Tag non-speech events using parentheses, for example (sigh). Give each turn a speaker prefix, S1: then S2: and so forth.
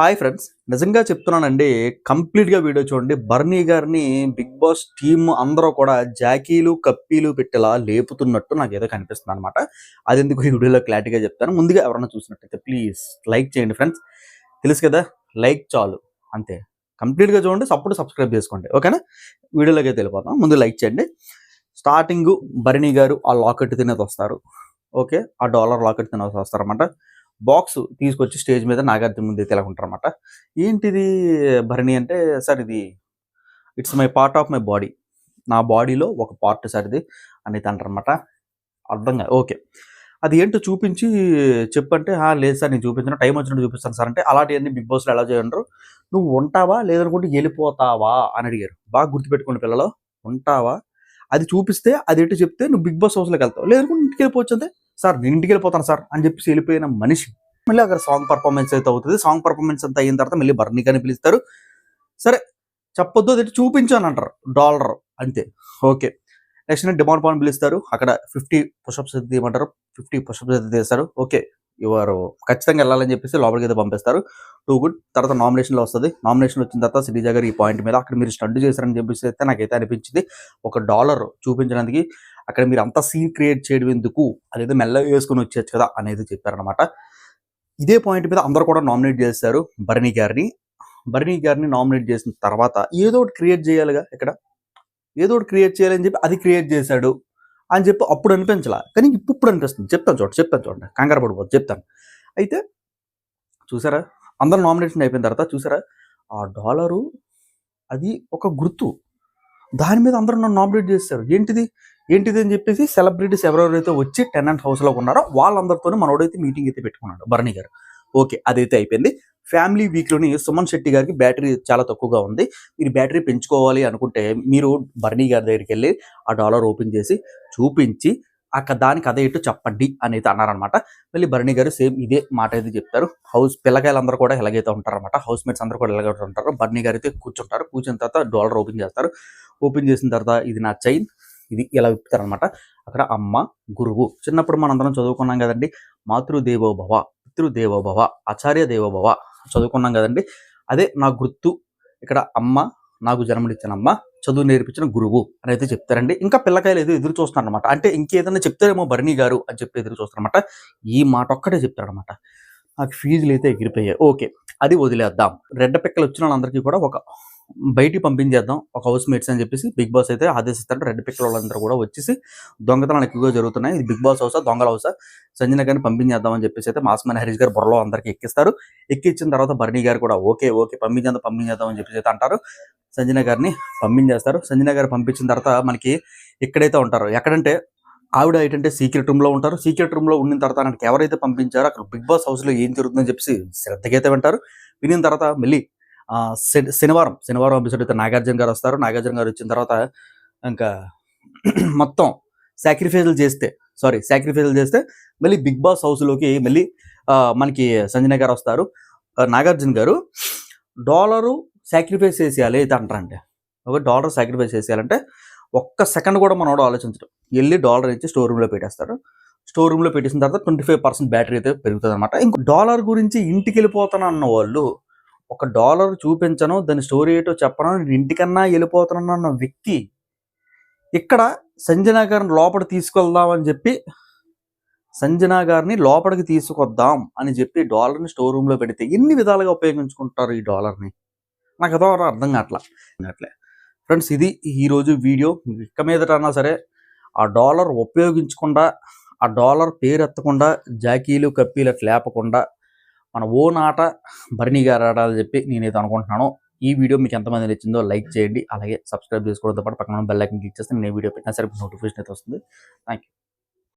S1: Hi friends. నిజంగా చెప్తున్నానండి కంప్లీట్గా వీడియో చూడండి. బర్నీ గారిని బిగ్ బాస్ టీమ్ అందరూ కూడా జాకీలు కప్పీలు పెట్టేలా లేపుతున్నట్టు నాకు ఏదో కనిపిస్తుంది అనమాట అది ఎందుకు ఈ వీడియోలో క్లారిటీగా చెప్తాను. ముందుగా ఎవరైనా చూసినట్టయితే ప్లీజ్ లైక్ చేయండి ఫ్రెండ్స్. తెలుసు కదా లైక్ చాలు. అంతే. కంప్లీట్గా చూడండి సపోర్ట్ సబ్స్క్రైబ్ చేసుకోండి. ఓకేనా? వీడియోలోకి వెళ్ళిపోతాం ముందు లైక్ చేయండి. స్టార్టింగ్ బర్నీ గారు ఆ లాకెట్ తినేది వస్తారు. ఓకే? ఆ డాలర్ లాకెట్ తినేది వస్తారన్నమాట బాక్స్ తీసుకొచ్చి స్టేజ్ మీద నాగార్జున ముందు తెలకుంటారనమాట ఏంటిది భరణి అంటే సార్ ఇది it's my part of my body. నా బాడీలో ఒక పార్ట్ సార్ ఇది అనేది అంటారనమాట అర్థంగా ఓకే. అది ఏంటో చూపించి చెప్పంటే లేదు సార్ నేను చూపించిన. టైం వచ్చినట్టు చూపిస్తాను సార్. అంటే అలాంటివన్నీ బిగ్ బాస్లో ఎలా చేయరు నువ్వు ఉంటావా? లేదనుకుంటే వెళ్ళిపోతావా? అని అడిగారు. బాగా గుర్తుపెట్టుకోండి పిల్లలు ఉంటావా? అది చూపిస్తే అది ఏంటో చెప్తే నువ్వు బిగ్ బాస్ హౌస్లోకి వెళ్తావు? లేదనుకుంటే ఇంటికి వెళ్ళిపోవచ్చు అంతే. సార్ నేను ఇంటికి వెళ్ళిపోతాను సార్ అని చెప్పేసి వెళ్ళిపోయిన మనిషి మళ్ళీ అక్కడ సాంగ్ పర్ఫార్మెన్స్ అయితే అవుతుంది. సాంగ్ పర్ఫార్మెన్స్ అంతా అయిన తర్వాత మళ్ళీ బర్నీ అని పిలుస్తారు. సరే చెప్పొద్దు అది చూపించాను అంటారు. డాలర్ అంతే. ఓకే. నెక్స్ట్ నేను డిమాండ్ పాన్ పిలుస్తారు. అక్కడ ఫిఫ్టీ పుషప్స్ అయితే తీయమంటారు. ఫిఫ్టీ పుషప్స్ అయితే తీస్తారు. ఓకే. ఇవారు ఖచ్చితంగా వెళ్ళాలని చెప్పేసి లోపలికి అయితే పంపిస్తారు. టూ గుడ్ తర్వాత నామినేషన్లో వస్తుంది. నామినేషన్ వచ్చిన తర్వాత శ్రీజా గారు ఈ పాయింట్ మీద అక్కడ మీరు స్టంట్ చేశారని చెప్పేసి అయితే నాకైతే అనిపించింది. ఒక డాలర్ చూపించడానికి అక్కడ మీరు అంత సీన్ క్రియేట్ చేయడం ఎందుకు అదేదో మెల్లగా వేసుకొని వచ్చేచ్చు కదా అనేది చెప్పారనమాట ఇదే పాయింట్ మీద అందరూ కూడా నామినేట్ చేశారు భరణి గారిని. భరణి గారిని నామినేట్ చేసిన తర్వాత ఏదో ఒకటి క్రియేట్ చేయాలిగా ఇక్కడ. ఏదో ఒకటి క్రియేట్ చేయాలని చెప్పి అది క్రియేట్ చేశాడు అని చెప్పి అప్పుడు అనిపించలా. కానీ ఇప్పుడు అనిపిస్తుంది. చెప్తాను చూడండి చెప్తాను చూడండి. కంగారు పడిపోతుంది చెప్తాను. అయితే చూసారా? అందరు నామినేషన్ అయిపోయిన తర్వాత చూసారా? ఆ డాలరు అది ఒక గుర్తు. దాని మీద అందరూ నన్ను నామినేట్ చేస్తారు ఏంటిది? ఏంటిది అని చెప్పేసి సెలబ్రిటీస్ ఎవరెవరైతే వచ్చి టెనెంట్ హౌస్లో ఉన్నారో వాళ్ళందరితో మనోడైతే మీటింగ్ అయితే పెట్టుకున్నాడు భరణి గారు. ఓకే అదైతే అయిపోయింది. ఫ్యామిలీ వీక్లోని సుమన్ శెట్టి గారికి బ్యాటరీ చాలా తక్కువగా ఉంది. మీరు బ్యాటరీ పెంచుకోవాలి అనుకుంటే మీరు భరణి గారి దగ్గరికి వెళ్ళి ఆ డాలర్ ఓపెన్ చేసి చూపించి అక్కడ దానికి అదే ఇటు చెప్పండి అని అయితే అన్నారనమాట. మళ్ళీ భరణి గారు సేమ్ ఇదే మాట అయితే చెప్తారు. హౌస్ పిల్లకాయలందరూ కూడా ఎలాగైతే ఉంటారనమాట. హౌస్ మేట్స్ అందరూ కూడా ఎలాగైతే ఉంటారు. భరణి గారు అయితే కూర్చుంటారు. కూర్చున్న తర్వాత డాలర్ ఓపెన్ చేస్తారు. ఓపెన్ చేసిన తర్వాత ఇది నా చైన్. ఇది ఇలా విప్పుతారనమాట. అక్కడ అమ్మ గురువు. చిన్నప్పుడు మనందరం చదువుకున్నాం కదండి. మాతృదేవో భవ ఆచార్య దేవోభవ చదువుకున్నాం కదండి. అదే నా గుర్తు. ఇక్కడ అమ్మ నాకు జన్మనిచ్చిన అమ్మ చదువు నేర్పించిన గురువు అని అయితే చెప్తారండి. ఇంకా పిల్లకాయలు ఏదో ఎదురు చూస్తున్నారనమాట అంటే ఇంకేదైనా చెప్తారేమో భరణి గారు అని చెప్పి ఎదురు చూస్తారనమాట ఈ మాట ఒక్కటే చెప్తారనమాట నాకు ఫీజులు అయితే ఎగిరిపోయాయి. ఓకే అది వదిలేద్దాం. రెడ్డ పిక్కలు వచ్చిన వాళ్ళందరికీ కూడా ఒక బయటికి పంపించేద్దాం. ఒక హౌస్ మేట్స్ అని చెప్పేసి బిగ్ బాస్ అయితే ఆదేశిస్తాడు రెడ్ పిక్కల వాళ్ళందరూ కూడా వచ్చేసి దొంగతనాలు ఎక్కువగా జరుగుతున్నాయి. ఇది బిగ్ బాస్ హౌసా దొంగల హౌసా? సంజన గారిని పంపించేద్దాం అని చెప్పేసి అయితే మాస్మన్ హరీష్ గారు బుర్రలో అందరికి ఎక్కిస్తారు. ఎక్కించిన తర్వాత భరణి గారు కూడా ఓకే ఓకే పంపించేద్దాం పంపించేద్దాం అని చెప్పేసి అయితే అంటారు. సంజన గారిని పంపించేస్తారు. సంజన గారు పంపించిన తర్వాత మనకి ఎక్కడైతే ఉంటారో ఎక్కడంటే ఆవిడ ఏంటంటే సీక్రెట్ రూమ్లో ఉంటారు. సీక్రెట్ రూమ్లో ఉన్న తర్వాత మనకి ఎవరైతే పంపించారో అక్కడ బిగ్ బాస్ హౌస్లో ఏం జరుగుతుందని చెప్పేసి శ్రద్ధగా అయితే వింటారు. వినిన తర్వాత మళ్ళీ శనివారం శనివారం ఎపిసోడ్ అయితే నాగార్జున గారు వస్తారు. నాగార్జున గారు వచ్చిన తర్వాత ఇంకా (clears throat) మొత్తం సాక్రిఫైజులు చేస్తే సారీ సాక్రిఫైజులు చేస్తే మళ్ళీ బిగ్ బాస్ హౌస్లోకి మళ్ళీ మనకి సంజన గారు వస్తారు. నాగార్జున గారు డాలరు సాక్రిఫైస్ చేసేయాలి అయితే అంటారంటే. ఒక డాలర్ సాక్రిఫైస్ చేసేయాలంటే ఒక్క సెకండ్ కూడా మనోడు ఆలోచించడం. వెళ్ళి డాలర్ ఇచ్చి స్టోర్ రూమ్లో పెట్టేస్తారు. స్టోర్ రూమ్లో పెట్టేసిన తర్వాత ట్వంటీ ఫైవ్ పర్సెంట్ బ్యాటరీ అయితే పెరుగుతుంది అనమాట ఇంకో డాలర్ గురించి ఇంటికి వెళ్ళిపోతాను అన్న వాళ్ళు ఒక డాలర్ చూపించను దాని స్టోరీ ఏంటో చెప్పను నేను ఇంటికన్నా వెళ్ళిపోతున్నాను అన్న వ్యక్తి ఇక్కడ సంజన గారిని లోపల తీసుకెళ్దామని చెప్పి సంజనా గారిని లోపలికి తీసుకొద్దాం అని చెప్పి డాలర్ని స్టోర్ రూమ్లో పెడితే ఎన్ని విధాలుగా ఉపయోగించుకుంటారు ఈ డాలర్ని? నాకు ఏదో అర్థం కావట్లా. అట్లే ఫ్రెండ్స్ ఇది ఈరోజు వీడియో. ఇక్క మీదటన్నా సరే ఆ డాలర్ ఉపయోగించకుండా ఆ డాలర్ పేరు ఎత్తకుండా జాకీలు కప్పీలు అట్లా లేపకుండా మన ఓన్ ఆట భరణి గారు ఆడాలని చెప్పి నేనైతే అనుకుంటున్నాను. ఈ వీడియో మీకు ఎంతమంది నచ్చిందో లైక్ చేయండి. అలాగే సబ్స్క్రైబ్ చేసుకోవడంతో పాటు పక్కన బెల్ ఐకన్ క్లిక్ చేస్తే నేను ఈ వీడియో పెట్టినా సరే నోటిఫికేషన్ అయితే వస్తుంది. Thank you